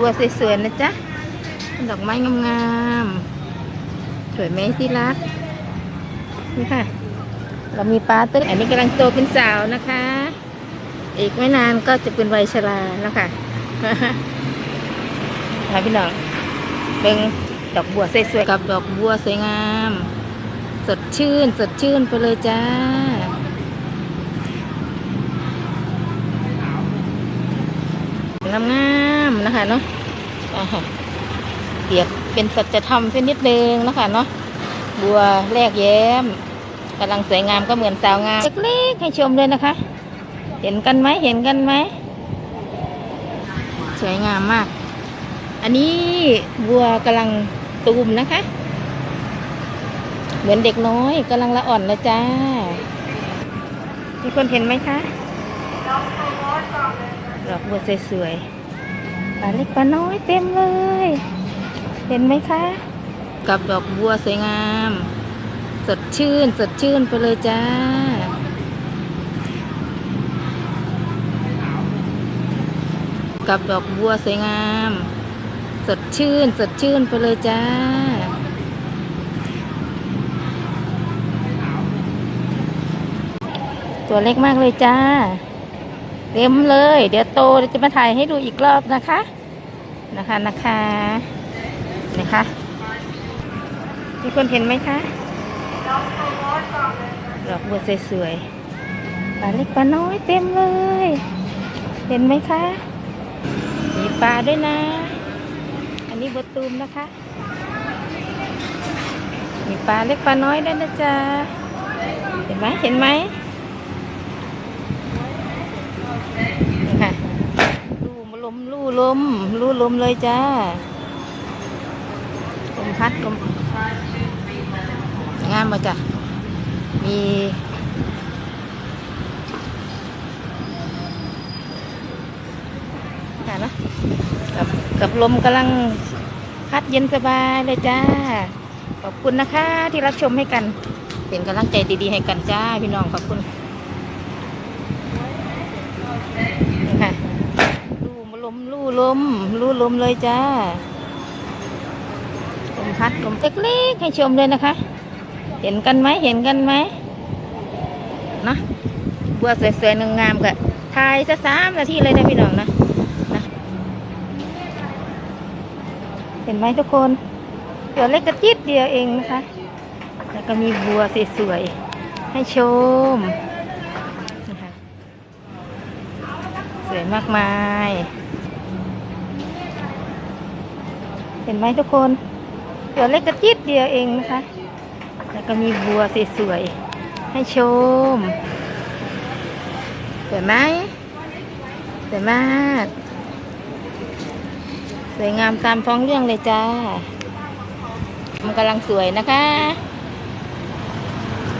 บัวสวยๆนะจ๊ะ ดอกไม้งามๆ สวยไหมที่รัก นี่ค่ะ เรามีปลาตึ้งอันนี้กำลังโตเป็นสาวนะคะ อีกไม่นานก็จะเป็นวัยชราแล้วค่ะค่ะพี่น้องเป็นดอกบัวสวยๆกับดอกบัวสวยงาม สดชื่น สดชื่นไปเลยจ้างาม นะคะเนาะอ่าฮะเปรียบเป็นสัจธรรมสักนิดนึงนะคะเนาะบัวแรกแย้มกำลังสวยงามก็เหมือนสาวงามเล็กๆให้ชมเลยนะคะ เห็นกันไหมเห็นกันไหมสวยงามมาก อันนี้บัวกำลังตูมนะคะ เหมือนเด็กน้อยกำลังละอ่อนเลยจ้ามีคนเห็นไหมคะดอกบัวสวยๆ ปลาเล็กปลาน้อยเต็มเลย เห็นไหมคะ กับดอกบัวสวยงาม สดชื่น สดชื่นไปเลยจ้า กับดอกบัวสวยงาม สดชื่น สดชื่นไปเลยจ้าตัวเล็กมากเลยจ้า เต็มเลย เดี๋ยวโตจะมาถ่ายให้ดูอีกรอบนะคะ นะคะนะคะนะคะมีคนเห็นไหมคะดอกบัวสวยๆปลาเล็กปลาน้อยเต็มเลย เห็นไหมคะมีปลาด้วยนะ อันนี้บัวตูมนะคะ มีปลาเล็กปลาน้อยด้วยนะจ๊ะเห็นไหมเห็นไหม นี่ค่ะลู่ล มลู่ลมลู่ลมเลยจ้าลมพัดลมงามมาจ้ะมีค่ะนะกับกับลมกำลังพัดเย็นสบายเลยจ้า ขอบคุณนะคะที่รับชมให้กัน เป็นกำลังใจดีๆให้กันจ้าพี่น้องขอบคุณ นี่ค่ะลู่ล มลู่ลมลู่ลมเลยจ้าลมพัดลมเล็กๆให้ชมเลยนะคะ เห็นกันไหมเห็นกันไหมนะบัวสวยๆงามๆก็ถ่ายสักสามนาทีเลยนะพี่น้องนะนะเห็นไหมทุกคนตัวเล็กกระจิดเดียวเองนะคะ แล้วก็มีบัวสวยๆให้ชมนะคะ สวยมากมาย เห็นไหมทุกคนตัวเล็กกระจิดเดียวเองนะคะ แล้วก็มีบัวสวยๆให้ชม สวยไหมสวยมาก สวยงามตามท้องเรื่องเลยจ้า มันกำลังสวยนะคะ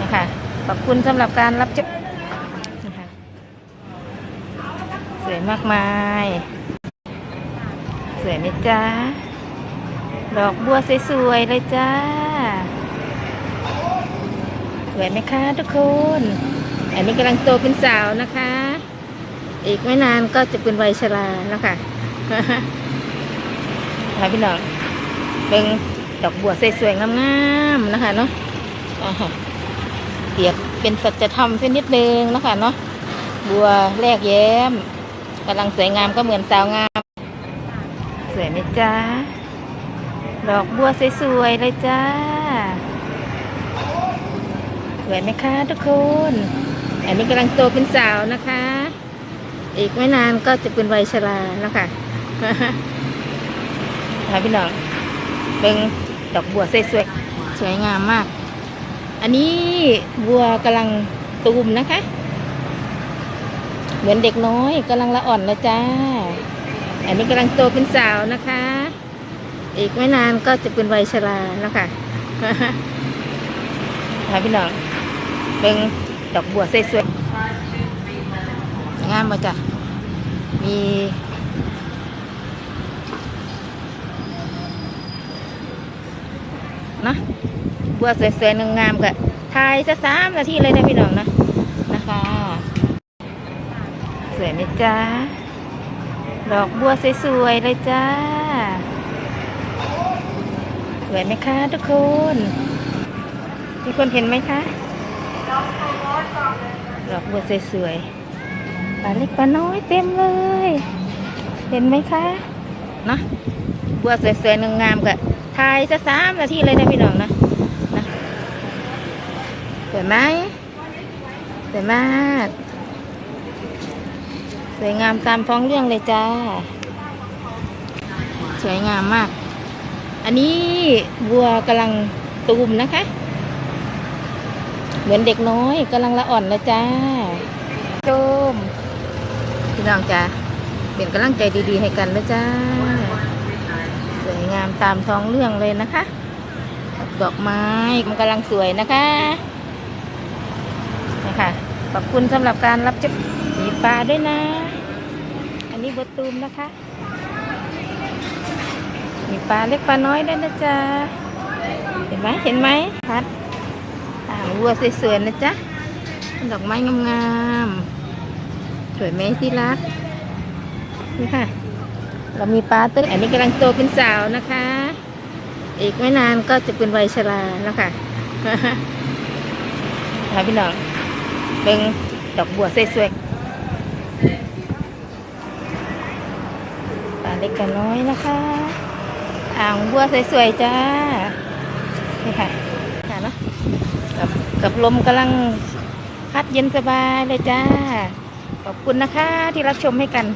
นะคะ ขอบคุณสำหรับการรับชมนะคะ สวยมากมาย สวยไหมจ้าดอกบัวสวยๆเลยจ้า สวยไหมคะทุกคน อันนี้กำลังโตเป็นสาวนะคะ อีกไม่นานก็จะเป็นวัยชราแล้วค่ะค่ะพี่น้องเป็นดอกบัวสวยๆงามๆนะคะเนาะอ่าฮะเปรียบเป็นสัจธรรมสักนิดนึงนะคะเนาะบัวแรกแย้ม กำลังสวยงามก็เหมือนสาวงาม สวยไหมจ้าดอกบัวสวยๆเลยจ้า สวยไหมคะทุกคน อันนี้กำลังโตเป็นสาวนะคะ อีกไม่นานก็จะเป็นวัยชราแล้วค่ะค่ะพี่น้องเป็นดอกบัวสวยๆสวยงามมาก อันนี้บัวกำลังตูมนะคะ เหมือนเด็กน้อยกำลังละอ่อนนะจ้า อันนี้กำลังโตเป็นสาวนะคะ อีกไม่นานก็จะเป็นวัยชราแล้วค่ะค่ะพี่น้องเป็นดอกบัวสวยๆงามมาจ้ะมีนะบัวสวยๆงามๆก็ถ่ายสักสามนาทีเลยนะพี่น้องนะนะคะ สวยไหมจ้าดอกบัวสวยๆเลยจ้า สวยไหมคะทุกคน ทุกคนเห็นไหมคะ ดอกบัวสวยๆปลาเล็กปลาน้อยเต็มเลย เห็นไหมคะเนาะบัวสวยๆงามๆก็ถ่ายสักสามนาทีเลยนะพี่น้องนะนะสวยไหมสวยมาก สวยงามตามท้องเรื่องเลยจ้า สวยงามมาก อันนี้บัวกำลังตูมนะคะ เหมือนเด็กน้อยกำลังละอ่อนแล้วจ้าโจมพี่น้องจ้าเป็นกำลังใจดีๆให้กันนะจ้า สวยงามตามท้องเรื่องเลยนะคะ ดอกไม้มันกำลังสวยนะคะนะคะขอบคุณสำหรับการรับชม ปลาด้วยนะ อันนี้บทตูมนะคะ มีปลาเล็กปลาน้อยด้วยนะจ๊ะ เห็นไหมเห็นไหมพัดอ่าวัวสวยๆนะจ๊ะ ดอกไม้งามๆ สวยไหมที่รัก นี่ค่ะ เรามีปลาตึ้งอันนี้กำลังโตเป็นสาวนะคะ อีกไม่นานก็จะเป็นวัยชราแล้วค่ะค่ะพี่น้องเบิ่งดอกบัวสวยๆ ปลา เล็กกับน้อยนะคะอ่างบัวสวยๆจ้านี่ค่ะค่ะเนาะกับกับลมกำลังพัดเย็นสบายเลยจ้า ขอบคุณนะคะที่รับชมให้กัน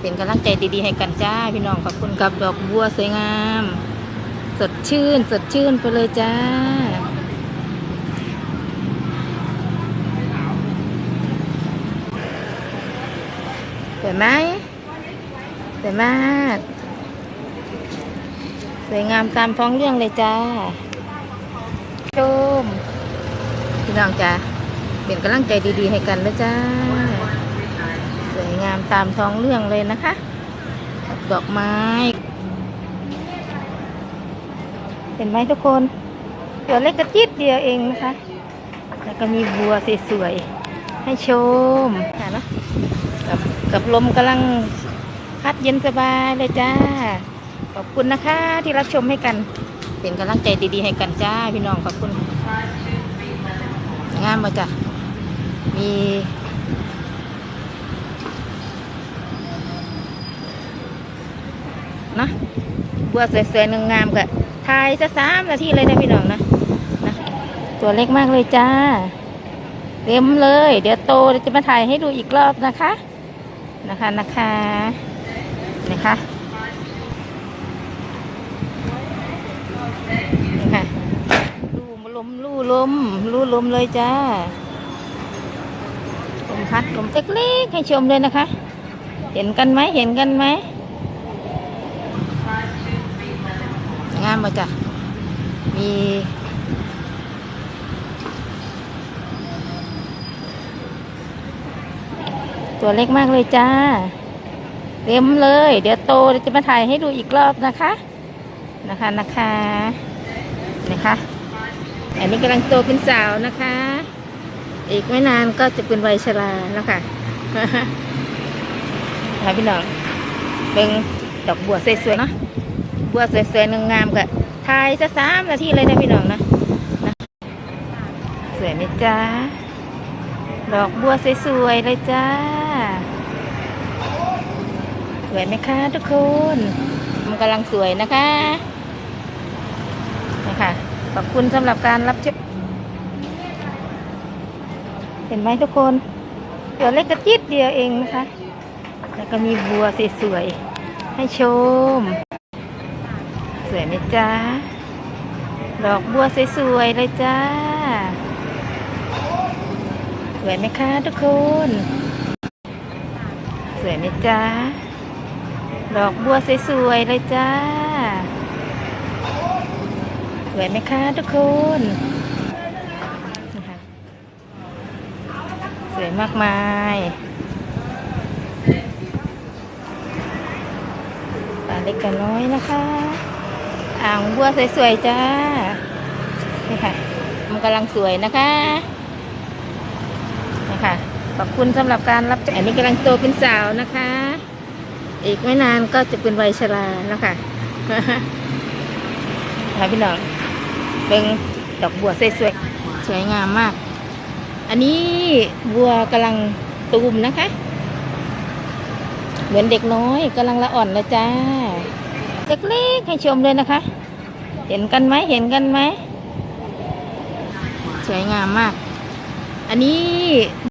เป็นกำลังใจดีๆให้กันจ้า พี่น้องขอบคุณกับดอกบัวสวยงาม สดชื่น สดชื่นไปเลยจ้าสวยไหม วยมาก สวยงามตามท้องเรื่องเลยจ้าชมพี่น้องจ้าเป็นกำลังใจดีๆให้กันนะจ้า สวยงามตามท้องเรื่องเลยนะคะ ดอกไม้ เห็นไหมทุกคนตัวเล็กกระจิดเดียวเองนะคะ แล้วก็มีบัวสวยๆให้ชมค่ะเนาะกับกับลมกำลัง พัดเย็นสบายเลยจ้า ขอบคุณนะคะ ที่รับชมให้กัน เป็นกำลังใจดีๆให้กันจ้าพี่น้องขอบคุณงามมาจ้ะมีนะบัวสวยๆงามๆก็ถ่ายสักสามนาทีเลยนะพี่น้องนะนะ ตัวเล็กมากเลยจ้าเต็มเลย เดี๋ยวโตจะมาถ่ายให้ดูอีกรอบนะคะ นะคะนะคะ นะคะค่ะลู่ลมลู่ลมลู่ลมเลยจ้าลมพัดลมเล็กๆให้ชมเลยนะคะ เห็นกันไหมเห็นกันไหมงามมาจ้ะมีตัวเล็กมากเลยจ้า เต็มเลย เดี๋ยวโตเดี๋ยวจะมาถ่ายให้ดูอีกรอบนะคะ นะคะนะคะนะคะ อันนี้กำลังโตเป็นสาวนะคะ อีกไม่นานก็จะเป็นวัยชราแล้วค่ะค่ะพี่น้องเบิ่งดอกบัวสวยๆเนาะบัวสวยๆงามๆก็ถ่ายสักสามนาทีเลยนะพี่น้องนะนะสวยไหมจ้าดอกบัวสวยๆเลยจ้า วยไหมคะทุกคน มันกำลังสวยนะคะนะคะขอบคุณสำหรับการรับชมเห็นไหมทุกคนตัวเล็กกระจิดเดียวเองนะคะ แล้วก็มีบัวสวยๆให้ชม สวยไหมจ้าดอกบัวสวยๆเลยจ้า สวยไหมคะทุกคน สวยไหมจ้า ดอกบัวสวยๆเลยจ้า สวยไหมคะทุกคนสวยมากมายปลาเล็กกับน้อยนะคะ อ่างบัวสวยๆจ้า นี่ค่ะ มันกำลังสวยนะคะนะคะขอบคุณสำหรับการรับชมอันนี้กำลังโตเป็นสาวนะคะ อีกไม่นานก็จะเป็นวัยชราแล้วค่ะค่ะพี่น้องเป็นดอกบัวสวยๆสวยงามมาก อันนี้บัวกำลังตูมนะคะ เหมือนเด็กน้อยกำลังละอ่อนเลยจ้าเล็กๆให้ชมเลยนะคะ เห็นกันไหมเห็นกันไหมสวยงามมาก อันนี้